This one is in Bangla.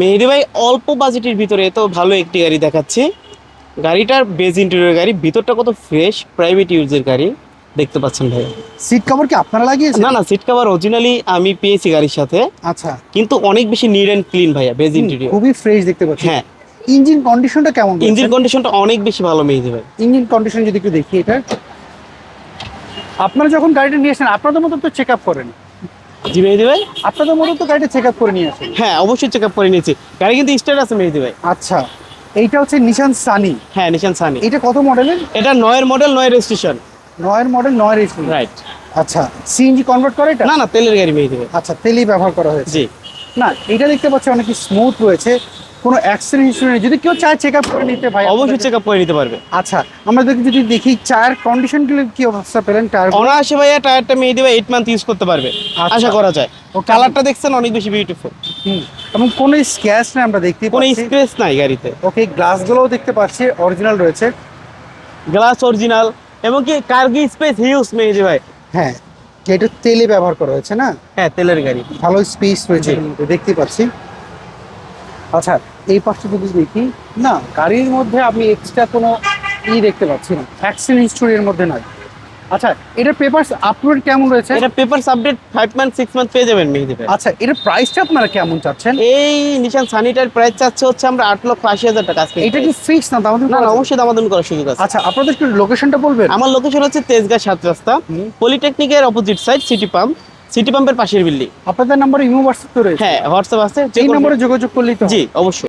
মেহেদি ভাই অল্প বাজেটের ভিতরে তো ভালো একটি গাড়ি দেখাচ্ছি। গাড়িটার বেজ ইন্টেরিয়র গাড়ি ভিতরটা কত ফ্রেশ প্রাইভেট ইউজের গাড়ি দেখতে পাচ্ছেন ভাই। সিট কভার কি আপনারা লাগিয়েছেন? না না সিট কভার অরিজিনালি আমি পেয়েছি গাড়ির সাথে। আচ্ছা। কিন্তু অনেক বেশি নিট অ্যান্ড ক্লিন ভাইয়া বেজ ইন্টেরিয়র খুবই ফ্রেশ দেখতে পাচ্ছি। হ্যাঁ। ইঞ্জিন কন্ডিশনটা কেমন ইঞ্জিন কন্ডিশনটা অনেক বেশি ভালো মেহেদি ভাই। ইঞ্জিন কন্ডিশন যদি একটু দেখি এটা। আপনারা যখন গাড়িটা নিয়ে আসেন আপনাদের মতো তো চেক আপ করেন। জি মেহেদি ভাই। আপনাদের মতো তো গাড়িটা চেক আপ করে নিয়ে আসেন। হ্যাঁ অবশ্যই চেক আপ করে নিয়েছি। গাড়ি কিন্তু স্টার্ট আছে মেহেদি ভাই। আচ্ছা এইটা হচ্ছে নিশান সানি হ্যাঁ নিশান সানি এটা কত মডেলের এটা নয়ের মডেল নয় রেজিস্ট্রেশন নয়ের মডেল নয় রেজিস্ট্রেশন রাইট আচ্ছা সিএনজি কনভার্ট করে এটা? না না তেলের গাড়ি মেহেদি ভাই। আচ্ছা তেলই ব্যবহার করা হয়েছে। জি। না এটা দেখতে পাচ্ছি অনেক স্মুথ রয়েছে। কোনো অ্যাক্সিডেন্ট হিস্ট্রি নেই। যদি কেউ চায় চেক আপ করে নিতে ভাই অবশ্যই চেক আপ করে নিতে পারবে। আচ্ছা আমরা যদি যদি দেখি চায়ের কন্ডিশনগুলো কি অবস্থা পেলেন? টায়ার অনায়াসে ভাইয়া টায়ারটা মেয়ে দিবে এইট মান্থ ইউজ করতে পারবে। আচ্ছা। আশা করা যায়। ও কালারটা দেখছেন অনেক বেশি বিউটিফুল হুম। এবং কোনো স্ক্র্যাচ নেই আমরা দেখতে কোনো স্ক্রেচ নাই গাড়িতে। ওকে গ্লাসগুলোও দেখতে পাচ্ছি অরিজিনাল রয়েছে। গ্লাস অরিজিনাল এবং কি কার্গি স্পেস হিউজ মেহেদি ভাই। হ্যাঁ এটা তেলে ব্যবহার করা হয়েছে না? হ্যাঁ তেলের গাড়ি। ভালো স্পেস রয়েছে দেখতে পাচ্ছি। আচ্ছা এই পাশটা যদি দেখি না গাড়ির মধ্যে আমি এক্সট্রা কোনো ই দেখতে পাচ্ছি না। অ্যাক্সিডেন্ট হিস্টোরির মধ্যে নয়। আচ্ছা এটার পেপারস আপলোড কেমন রয়েছে? এটা papers update five month six month পেয়ে যাবেন মেহেদি ভাই। আচ্ছা এটার প্রাইসটা আপনারা কেমন চাচ্ছেন? এই নিশান সানিটার প্রাইস চাচ্ছে হচ্ছে আমরা আট লক্ষ আশি হাজার টাকা আজকে। এটা কি ফিক্স না তাহলে না না অবশ্যই দামাদামি করার সুযোগ আছে। আচ্ছা আপনাদের একটু লোকেশনটা বলবেন? আমার লোকেশন হচ্ছে তেজগাঁ সাত রাস্তা। পলিটেকনিকের opposite side city pump city পাম্পের পাশের বিল্ডিং আপনাদের নাম্বার ইমো হোয়াটসঅ্যাপ তো রয়েছে? হ্যাঁ হোয়াটসঅ্যাপ আছে এই নম্বরে যোগাযোগ করলেই তো জি অবশ্যই।